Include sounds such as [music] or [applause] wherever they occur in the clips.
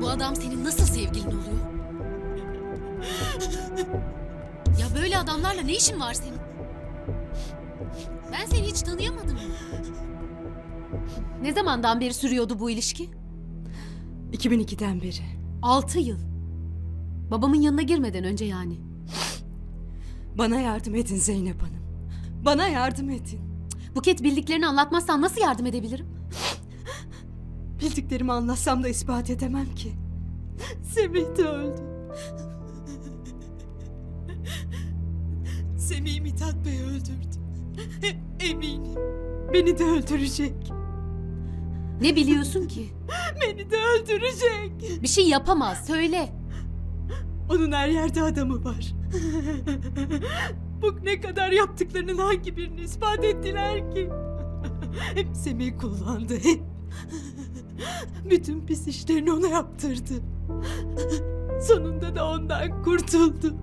Bu adam senin nasıl sevgilin oluyor? Ya böyle adamlarla ne işin var senin? Ben seni hiç tanıyamadım. Ne zamandan beri sürüyordu bu ilişki? 2002'den beri. Altı yıl. Babamın yanına girmeden önce yani. Bana yardım edin Zeynep Hanım. Bana yardım edin. Buket bildiklerini anlatmazsan nasıl yardım edebilirim? Bildiklerimi anlatsam da ispat edemem ki. Semih de öldü. Semih Mithat Bey öldürdü. Eminim. Beni de öldürecek. Ne biliyorsun ki? Beni de öldürecek. Bir şey yapamaz. Söyle. Onun her yerde adamı var. Bu ne kadar yaptıklarının hangi birini ispat ettiler ki? Hep Semih kullandı hep. Bütün pis işlerini ona yaptırdı. Sonunda da ondan kurtuldu.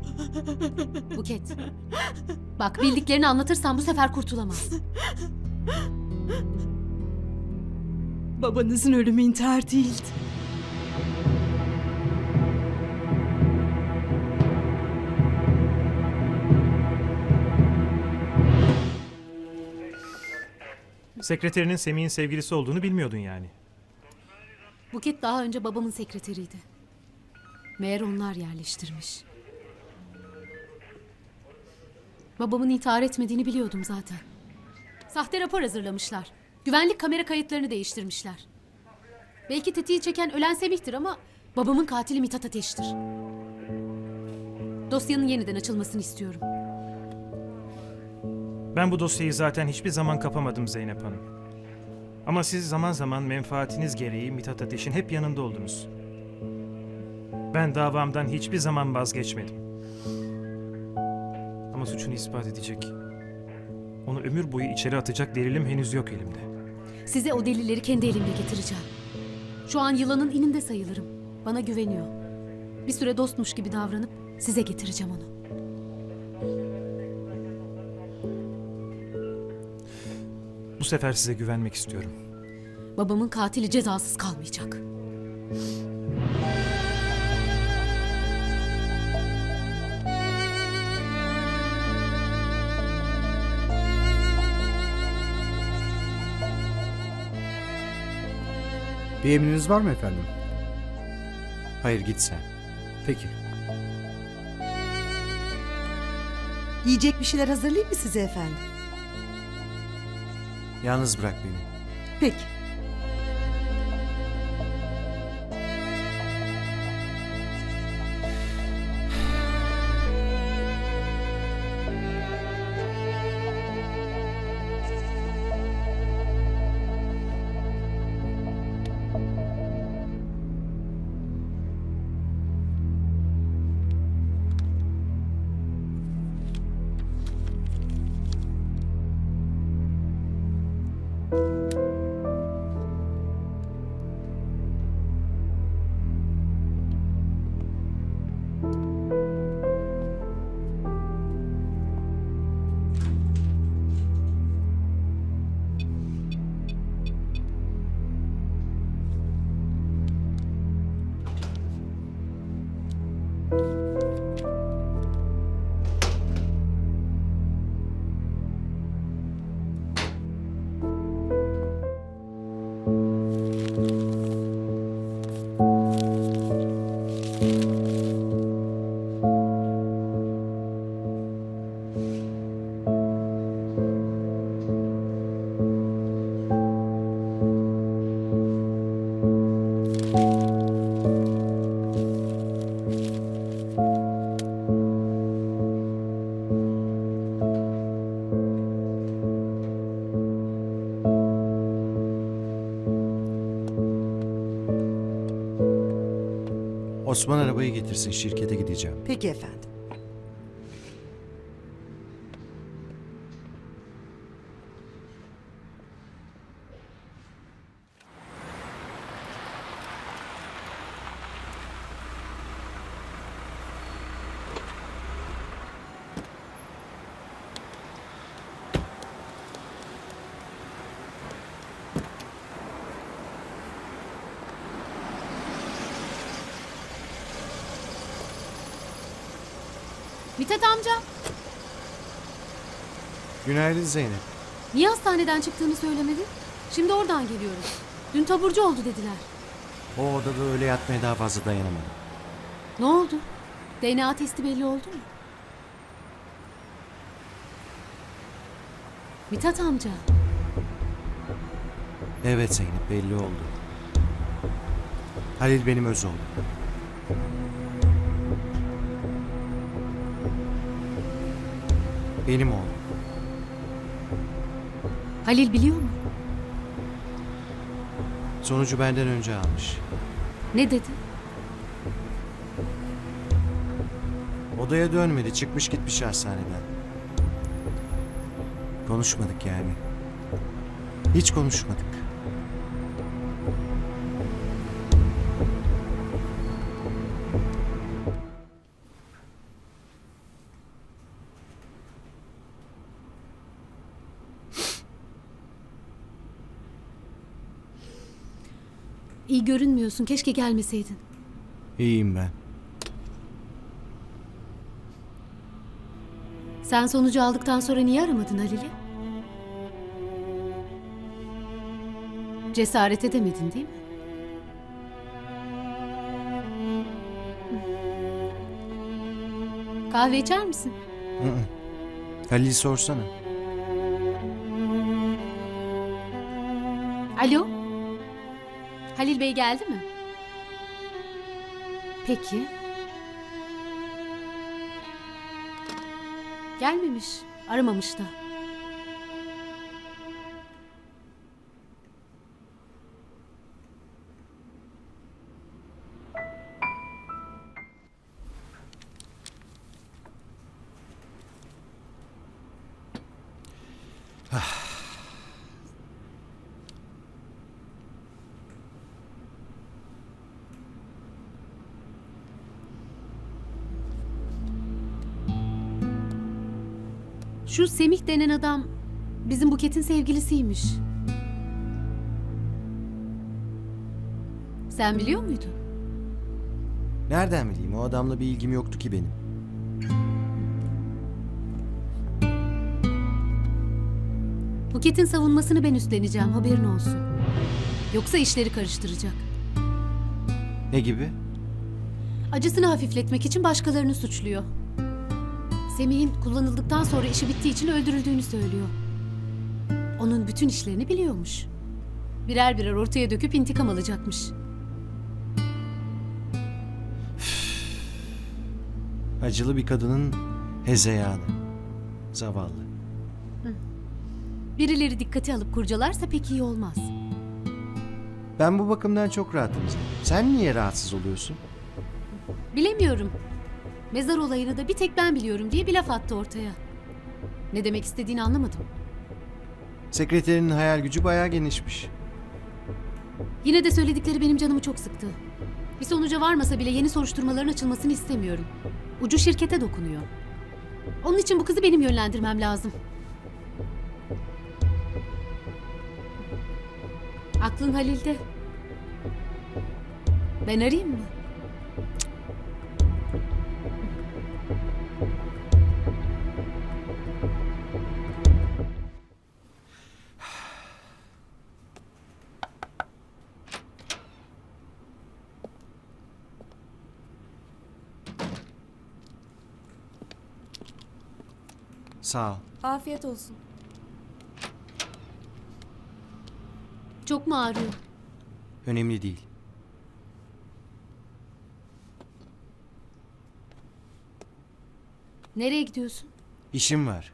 Buket. Bak bildiklerini anlatırsan bu sefer kurtulamaz. Babanızın ölümü intihar değildi. Sekreterinin Semih'in sevgilisi olduğunu bilmiyordun yani. Buket daha önce babamın sekreteriydi. Meğer onlar yerleştirmiş. Babamın intihar etmediğini biliyordum zaten. Sahte rapor hazırlamışlar. Güvenlik kamera kayıtlarını değiştirmişler. Belki tetiği çeken ölen Semih'tir ama babamın katili Mithat Ateş'tir. Dosyanın yeniden açılmasını istiyorum. Ben bu dosyayı zaten hiçbir zaman kapamadım Zeynep Hanım. Ama siz zaman zaman menfaatiniz gereği Mithat Ateş'in hep yanında oldunuz. Ben davamdan hiçbir zaman vazgeçmedim. Ama suçunu ispat edecek. Onu ömür boyu içeri atacak delilim henüz yok elimde. Size o delilleri kendi elimle getireceğim. Şu an yılanın ininde sayılırım. Bana güveniyor. Bir süre dostmuş gibi davranıp size getireceğim onu. Bu sefer size güvenmek istiyorum. Babamın katili cezasız kalmayacak. Bir emriniz var mı efendim? Hayır git sen. Peki. Yiyecek bir şeyler hazırlayayım mı size efendim? Yalnız bırak beni. Peki. Arabayı getirsin şirkete gideceğim. Peki efendim. Mithat amca, Günaydın Zeynep. niye hastaneden çıktığını söylemedin? Şimdi oradan geliyoruz. Dün taburcu oldu dediler. O odada öyle yatmaya daha fazla dayanamadım. Ne oldu? DNA testi belli oldu mu? Mithat amca, Evet Zeynep belli oldu. Halil benim öz oğlum. Benim oğlum. Halil biliyor mu? Sonucu benden önce almış. Ne dedi? Odaya dönmedi. Çıkmış gitmiş hastaneden. Konuşmadık yani. Hiç konuşmadık. Görünmüyorsun. Keşke gelmeseydin. İyiyim ben. Sen sonucu aldıktan sonra niye aramadın Halil'i? Cesaret edemedin değil mi? Kahve içer misin? Halil'i sorsana. Alo? Halil Bey geldi mi? Peki. Gelmemiş. Aramamış da. Şu Semih denen adam bizim Buket'in sevgilisiymiş. Sen biliyor muydun? Nereden bileyim o adamla bir ilgim yoktu ki benim. Buket'in savunmasını ben üstleneceğim haberin olsun. Yoksa işleri karıştıracak. Ne gibi? Acısını hafifletmek için başkalarını suçluyor. Semih'in kullanıldıktan sonra işi bittiği için öldürüldüğünü söylüyor. Onun bütün işlerini biliyormuş. Birer birer ortaya döküp intikam alacakmış. Acılı bir kadının hezeyanı. Zavallı. Birileri dikkate alıp kurcalarsa pek iyi olmaz. Ben bu bakımdan çok rahatım. Sen niye rahatsız oluyorsun? Bilemiyorum. Mezar olayını da bir tek ben biliyorum diye bir laf attı ortaya. Ne demek istediğini anlamadım. Sekreterinin hayal gücü bayağı genişmiş. Yine de söyledikleri benim canımı çok sıktı. Bir sonuca varmasa bile yeni soruşturmaların açılmasını istemiyorum. Ucu şirkete dokunuyor. Onun için bu kızı benim yönlendirmem lazım. Aklın Halil'de. Ben arayayım mı? Sağ ol. Afiyet olsun. Çok mu ağrıyor? Önemli değil. Nereye gidiyorsun? İşim var.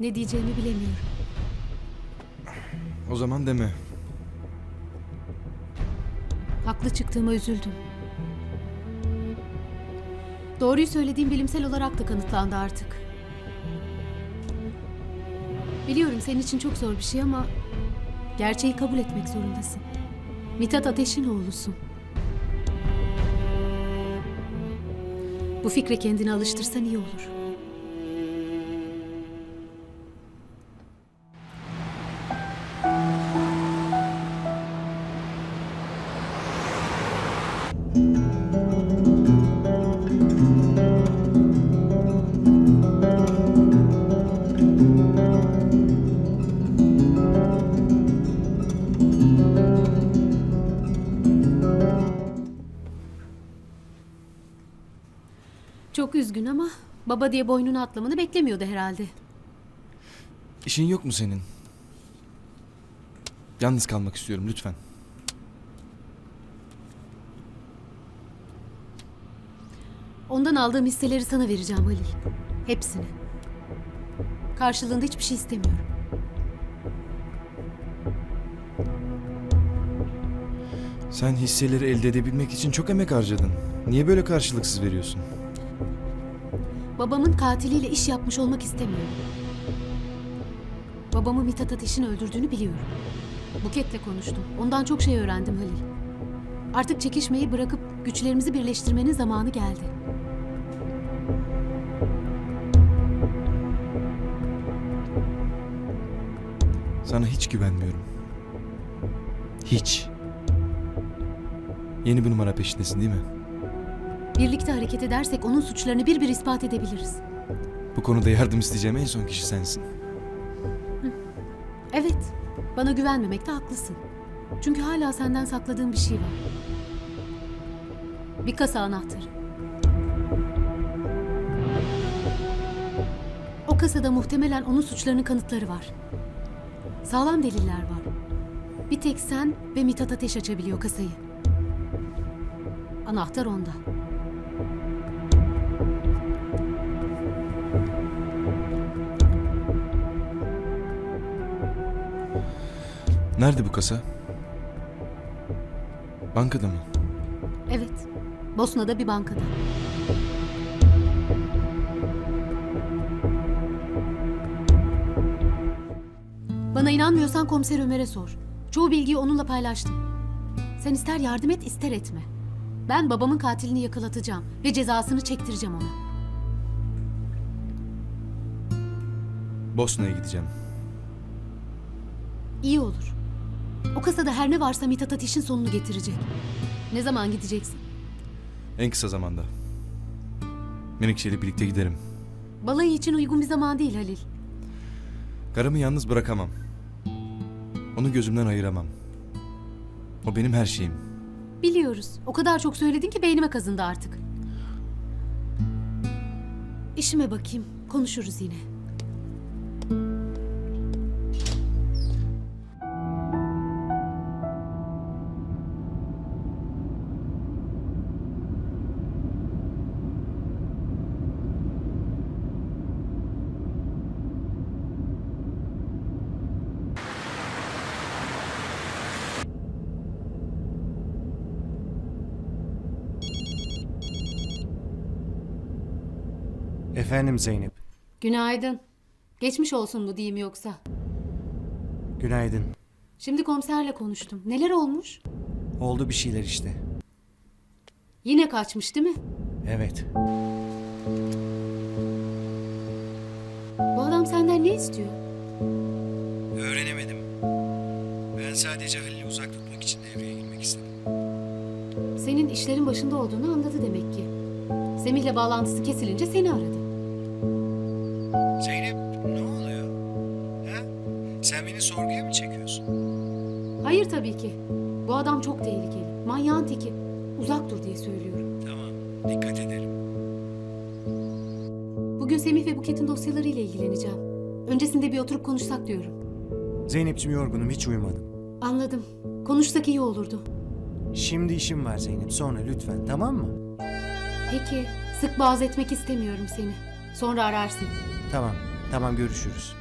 Ne diyeceğimi bilemiyorum. O zaman deme. Haklı çıktığıma üzüldüm. Doğruyu söylediğim bilimsel olarak da kanıtlandı artık. Biliyorum senin için çok zor bir şey ama gerçeği kabul etmek zorundasın. Mithat Ateş'in oğlusun. Bu fikre kendini alıştırsan iyi olur. Çok üzgün ama baba diye boynunu atlamanı beklemiyordu herhalde. İşin yok mu senin? Yalnız kalmak istiyorum lütfen. Ondan aldığım hisseleri sana vereceğim Halil. Hepsini. Karşılığında hiçbir şey istemiyorum. Sen hisseleri elde edebilmek için çok emek harcadın. Niye böyle karşılıksız veriyorsun? Babamın katiliyle iş yapmış olmak istemiyorum. Babamı Mithat Ateş'in öldürdüğünü biliyorum. Buket'le konuştum. Ondan çok şey öğrendim Halil. Artık çekişmeyi bırakıp güçlerimizi birleştirmenin zamanı geldi. Sana hiç güvenmiyorum. Hiç. Yeni bir numara peşindesin değil mi? Birlikte hareket edersek onun suçlarını bir bir ispat edebiliriz. Bu konuda yardım isteyeceğim en son kişi sensin. Evet, bana güvenmemekte haklısın. Çünkü hala senden sakladığım bir şey var. Bir kasa anahtarı. O kasada muhtemelen onun suçlarının kanıtları var. Sağlam deliller var. Bir tek sen ve Mithat Ateş açabiliyor kasayı. Anahtar onda. Nerede bu kasa? Bankada mı? Evet, Bosna'da bir bankada. Bana inanmıyorsan komiser Ömer'e sor. Çoğu bilgiyi onunla paylaştım. Sen ister yardım et ister etme. Ben babamın katilini yakalatacağım ve cezasını çektireceğim ona. Bosna'ya gideceğim. İyi olur. O kasada her ne varsa Mithat Ateş'in sonunu getirecek. Ne zaman gideceksin? En kısa zamanda. Menekşe'yle birlikte giderim. Balayı için uygun bir zaman değil Halil. Karımı yalnız bırakamam. Onu gözümden ayıramam. O benim her şeyim. Biliyoruz. O kadar çok söyledin ki beynime kazındı artık. İşime bakayım. Konuşuruz yine. Efendim Zeynep. Günaydın. Geçmiş olsun mu diyeyim yoksa? Günaydın. Şimdi komiserle konuştum. Neler olmuş? Oldu bir şeyler işte. Yine kaçmış değil mi? Evet. Bu adam senden ne istiyor? Öğrenemedim. Ben sadece Halil'i uzak tutmak için devreye girmek istedim. Senin işlerin başında olduğunu anladı demek ki. Semih'le bağlantısı kesilince seni aradı. Tabii ki. Bu adam çok tehlikeli. Manyağın teki. Uzak dur diye söylüyorum. Tamam. Dikkat ederim. Bugün Semih ve Buket'in dosyalarıyla ilgileneceğim. Öncesinde bir oturup konuşsak diyorum. Zeynep'ciğim yorgunum hiç uyumadım. Anladım. Konuşsak iyi olurdu. Şimdi işim var Zeynep. Sonra lütfen tamam mı? Peki. Sık boğaz etmek istemiyorum seni. Sonra ararsın. Tamam. Tamam görüşürüz.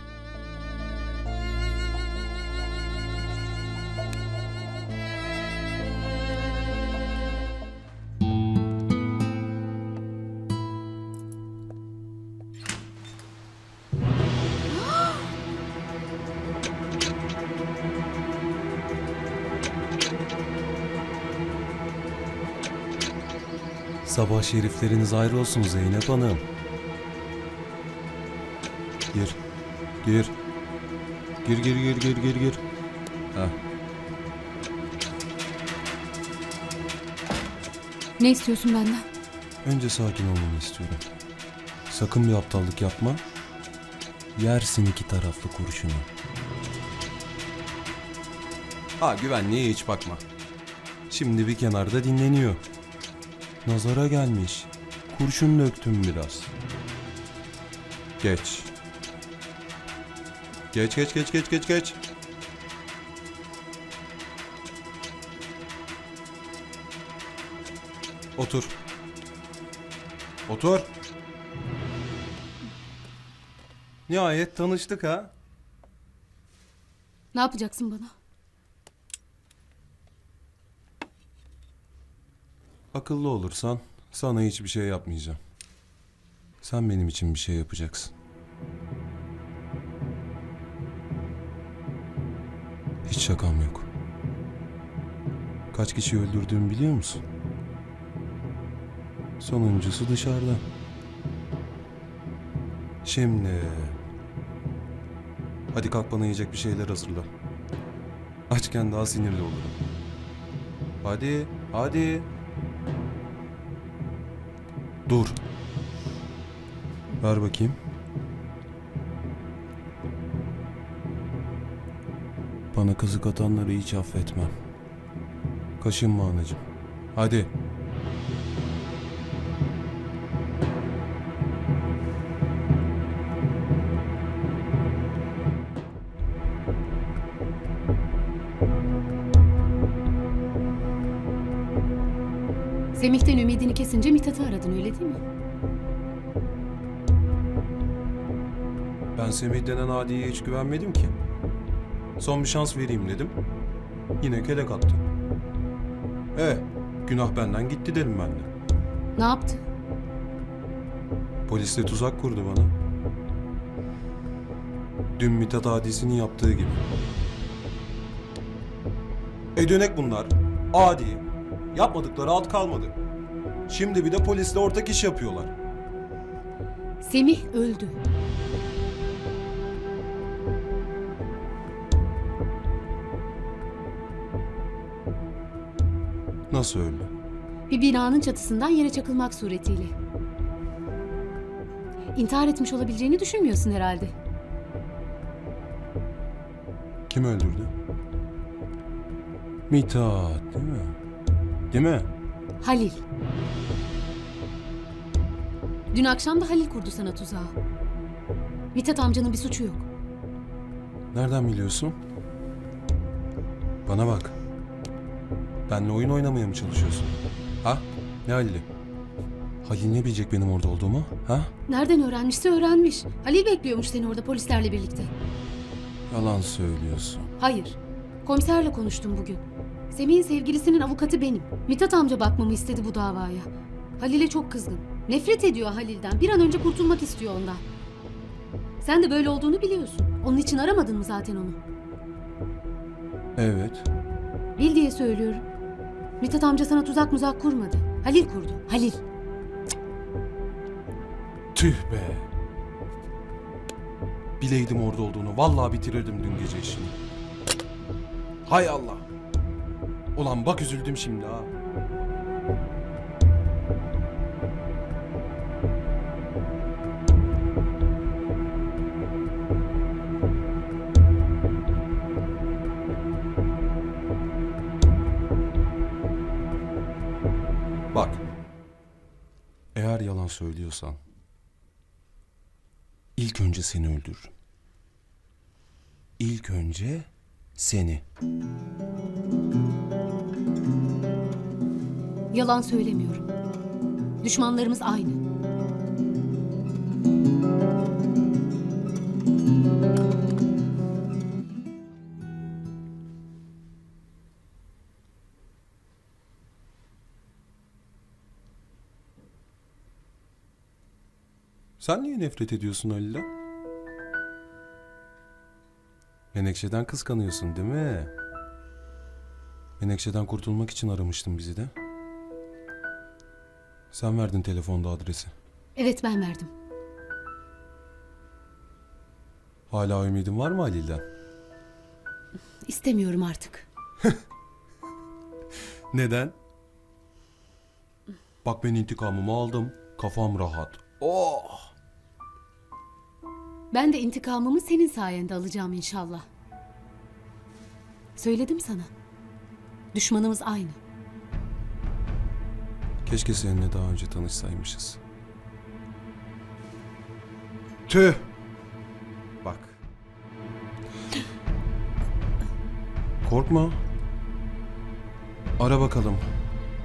Sabah şerifleriniz ayrı olsun Zeynep Hanım. Gir. Gir. Gir gir gir gir gir gir. Heh. Ne istiyorsun benden? Önce sakin olmanı istiyorum. Sakın bir aptallık yapma. Yersin iki taraflı kurşunu. Ha güvenliğe hiç bakma. Şimdi bir kenarda dinleniyor. Nazara gelmiş. Kurşun döktüm biraz. Geç. Geç geç geç geç geç geç. Otur. Otur. Nihayet tanıştık ha. Ne yapacaksın bana? Akıllı olursan sana hiçbir şey yapmayacağım. Sen benim için bir şey yapacaksın. Hiç şakam yok. Kaç kişi öldürdüğümü biliyor musun? Sonuncusu dışarıda. Şimdi... Hadi kalk bana yiyecek bir şeyler hazırla. Açken daha sinirli olurum. Hadi, hadi. Dur. Ver bakayım. Bana kızık atanları hiç affetmem. Kaşınma anacığım. Hadi. Semih'ten ümidini kesince Mithat'ı aradın öyle değil mi? Ben Semih denen adiye hiç güvenmedim ki. Son bir şans vereyim dedim. Yine kelek attı. Eh, günah benden gitti derim ben de. Ne yaptı? Polisle tuzak kurdu bana. Dün Mithat Adisi'nin yaptığı gibi. E dönek bunlar. Adi. Yapmadıkları alt kalmadı. Şimdi bir de polisle ortak iş yapıyorlar. Semih öldü. Nasıl öldü? Bir binanın çatısından yere çakılmak suretiyle. İntihar etmiş olabileceğini düşünmüyorsun herhalde. Kim öldürdü? Mithat değil mi? Değil mi? Halil. Dün akşam da Halil kurdu sana tuzağı. Mithat amcanın bir suçu yok. Nereden biliyorsun? Bana bak. Benle oyun oynamaya mı çalışıyorsun? Ha? Ne Halil'i? Halil ne bilecek benim orada olduğumu? Ha? Nereden öğrenmişse öğrenmiş. Halil bekliyormuş seni orada polislerle birlikte. Yalan söylüyorsun. Hayır. Komiserle konuştum bugün. Semih'in sevgilisinin avukatı benim. Mithat amca bakmamı istedi bu davaya. Halil'e çok kızgın. Nefret ediyor Halil'den. Bir an önce kurtulmak istiyor ondan. Sen de böyle olduğunu biliyorsun. Onun için aramadın mı zaten onu? Evet. Bil diye söylüyorum. Mithat amca sana tuzak muzak kurmadı. Halil kurdu. Halil. Tüh be. Bileydim orada olduğunu. Vallahi bitirirdim dün gece işini. Hay Allah. Ulan bak üzüldüm şimdi ha. Söylüyorsan ilk önce seni öldürürüm. İlk önce seni. Yalan söylemiyorum. Düşmanlarımız aynı. Sen niye nefret ediyorsun Halil'den? Menekşe'den kıskanıyorsun değil mi? Menekşe'den kurtulmak için aramıştın bizi de. Sen verdin telefonda adresi. Evet ben verdim. Hala ümidin var mı Halil'den? İstemiyorum artık. [laughs] Neden? Bak ben intikamımı aldım. Kafam rahat. Oh! Ben de intikamımı senin sayende alacağım inşallah. Söyledim sana. Düşmanımız aynı. Keşke seninle daha önce tanışsaymışız. Tüh! Bak. Korkma. Ara bakalım.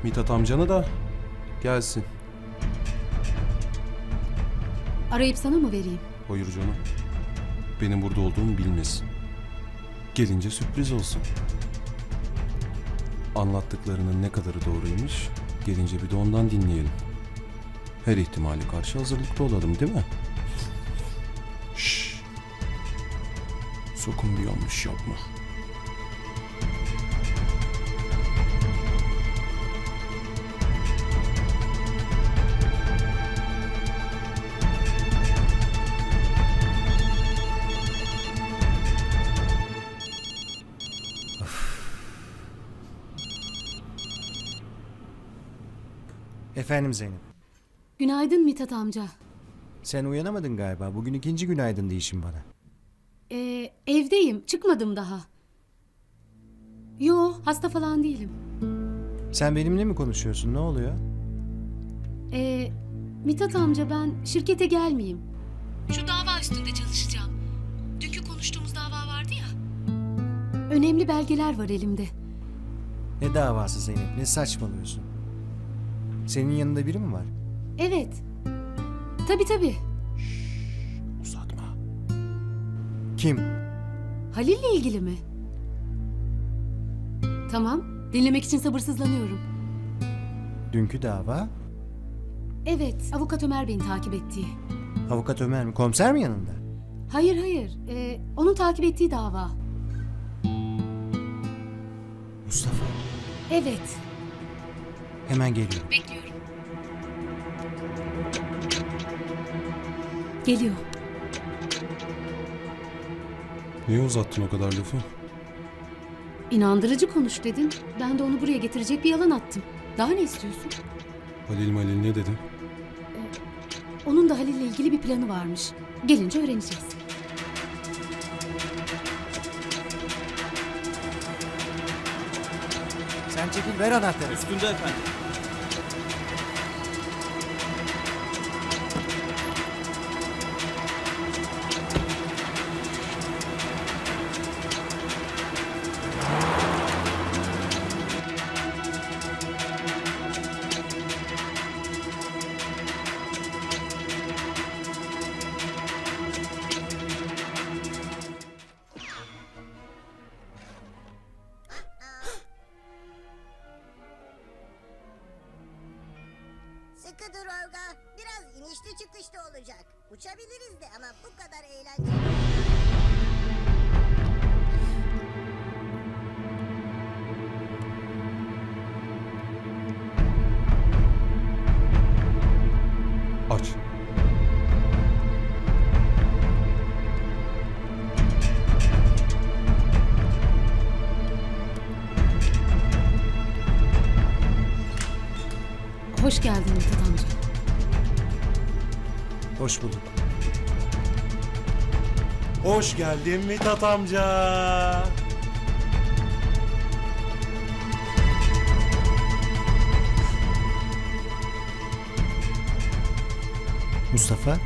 Mithat amcanı da gelsin. Arayıp sana mı vereyim? Hayır canım. Benim burada olduğumu bilmesin. Gelince sürpriz olsun. Anlattıklarının ne kadarı doğruymuş, gelince bir de ondan dinleyelim. Her ihtimale karşı hazırlıklı olalım değil mi? Şşş. Sakın bir yanlış yapma. Efendim Zeynep. Günaydın Mithat amca. Sen uyanamadın galiba. Bugün ikinci günaydın işin bana. Ee, evdeyim. Çıkmadım daha. Yo hasta falan değilim. Sen benimle mi konuşuyorsun? Ne oluyor? Ee, Mithat amca ben şirkete gelmeyeyim. Şu dava üstünde çalışacağım. Dünkü konuştuğumuz dava vardı ya. Önemli belgeler var elimde. Ne davası Zeynep? Ne saçmalıyorsun? Senin yanında biri mi var? Evet. Tabii tabii. Uzatma. Kim? Halil'le ilgili mi? Tamam. Dinlemek için sabırsızlanıyorum. Dünkü dava. Evet. Avukat Ömer beni takip ettiği. Avukat Ömer mi? Komiser mi yanında? Hayır hayır. Ee, onun takip ettiği dava. Mustafa. Evet. Hemen geliyorum. Bekliyorum. Geliyor. Niye uzattın o kadar lafı? İnandırıcı konuş dedin. Ben de onu buraya getirecek bir yalan attım. Daha ne istiyorsun? Halil Malil ne dedi? Onun da Halil'le ilgili bir planı varmış. Gelince öğreneceğiz. Sen çekil ver anahtarı. Üstünde efendim. Hoş geldin Mithat amca. Hoş bulduk. Hoş geldin Mithat amca. Mustafa?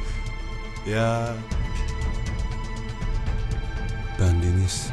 Ya. Ben Deniz.